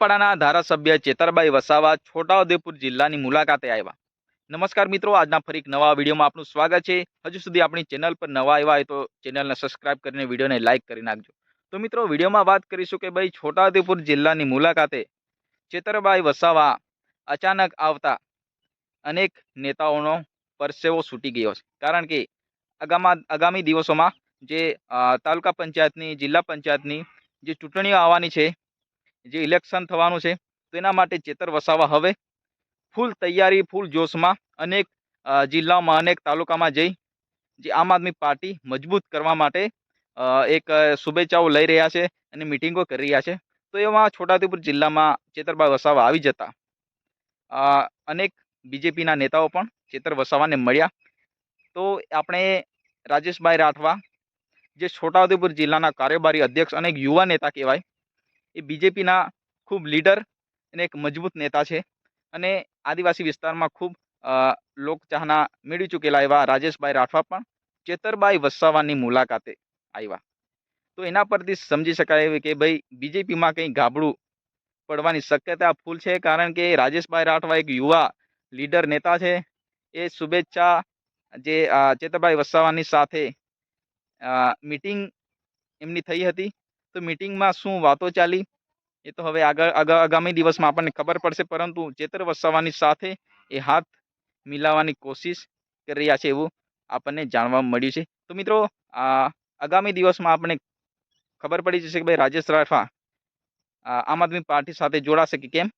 પાડાના ધારાસભ્ય ચેતરબાઈ વસાવા છોટાઉદેપુર જિલ્લાની મુલાકાતે આવ્યા. નમસ્કાર મિત્રો, આજના ફરી નવા વિડીયોમાં આપનું સ્વાગત છે. હજુ સુધી આપણી ચેનલ પર નવા આવ્યા હોય તો ચેનલને સબસ્ક્રાઇબ કરીને વિડીયોને લાઇક કરી નાખજો. તો મિત્રો, વિડીયોમાં વાત કરીશું કે ભાઈ છોટાઉદેપુર જિલ્લાની મુલાકાતે ચેતરબાઈ વસાવા અચાનક આવતા અનેક નેતાઓનો પરસેવો છૂટી ગયો છે. કારણ કે આગામા, આગામી દિવસોમાં જે તાલુકા પંચાયતની, જિલ્લા પંચાયતની જે ચૂંટણીઓ આવવાની છે જે ઇલેક્શન થવાનું છે, તો એના માટે ચેતર વસાવા હવે. ફૂલ તૈયારી, ફૂલ જોશમાં અનેક જિલ્લાઓમાં અનેક તાલુકામાં જઈ, જે આમ આદમી પાર્ટી મજબૂત કરવા માટે એક શુભેચ્છાઓ લઈ રહ્યા છે અને મિટિંગો કરી રહ્યા છે. તો એમાં છોટાઉદેપુર જિલ્લામાં ચેતરભાઈ વસાવા આવી જતા. અનેક બીજેપીના નેતાઓ પણ ચેતર વસાવાને મળ્યા. તો આપણે રાજેશભાઈ રાઠવા, જે છોટાઉદેપુર જિલ્લાના કાર્યબારી અધ્યક્ષ અને યુવા નેતા કહેવાય એ બીજેપીના ખૂબ લીડર અને એક મજબૂત નેતા છે. અને આદિવાસી વિસ્તારમાં ખૂબ લોકચાહના મેળવી ચૂકેલા એવા રાજેશભાઈ રાઠવા પણ ચેતરબાઈ વસાવાની મુલાકાતે આવ્યા. તો એના પરથી સમજી શકાય એવી કે ભાઈ, બીજેપીમાં કંઈ ગાબડું પડવાની શક્યતા ફૂલ છે કારણ કે રાજેશભાઈ રાઠવા એક યુવા લીડર નેતા છે. એ શુભેચ્છા જે ચેતરભાઈ વસાવાની સાથે મિટિંગ એમની થઈ હતી. તો મિટિંગમાં શું વાતો ચાલી? એ તો હવે આગળ આગામી દિવસમાં આપણને ખબર પડશે, પરંતુ ચેતર વસાવાની સાથે એ હાથ મિલાવવાની કોશિશ કરી રહ્યા છે એવું આપણને જાણવા મળ્યું છે. તો મિત્રો આગામી દિવસમાં આપણે ખબર પડી જશે કે ભાઈ રાજેશ રાઠવા આમ આદમી પાર્ટી સાથે જોડાશે કે કેમ?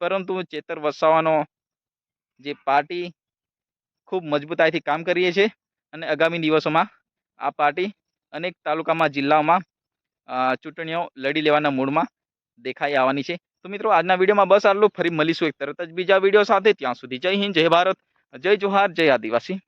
પરંતુ ચેતર વસાવાનો જે પાર્ટી ખૂબ મજબૂતાઈથી કામ કરીએ છે અને આગામી દિવસોમાં આ પાર્ટી અનેક તાલુકામાં, જિલ્લાઓમાં ચૂંટણીઓ લડી લેવાના મૂડમાં દેખાઈ આવવાની છે. તો મિત્રો, આજના વિડીયોમાં બસ આટલું. ફરી મળીશું એક તરત જ બીજા વીડિયો સાથે. ત્યાં સુધી જય હિન્દ, જય ભારત, જય જોહાર, જય આદિવાસી.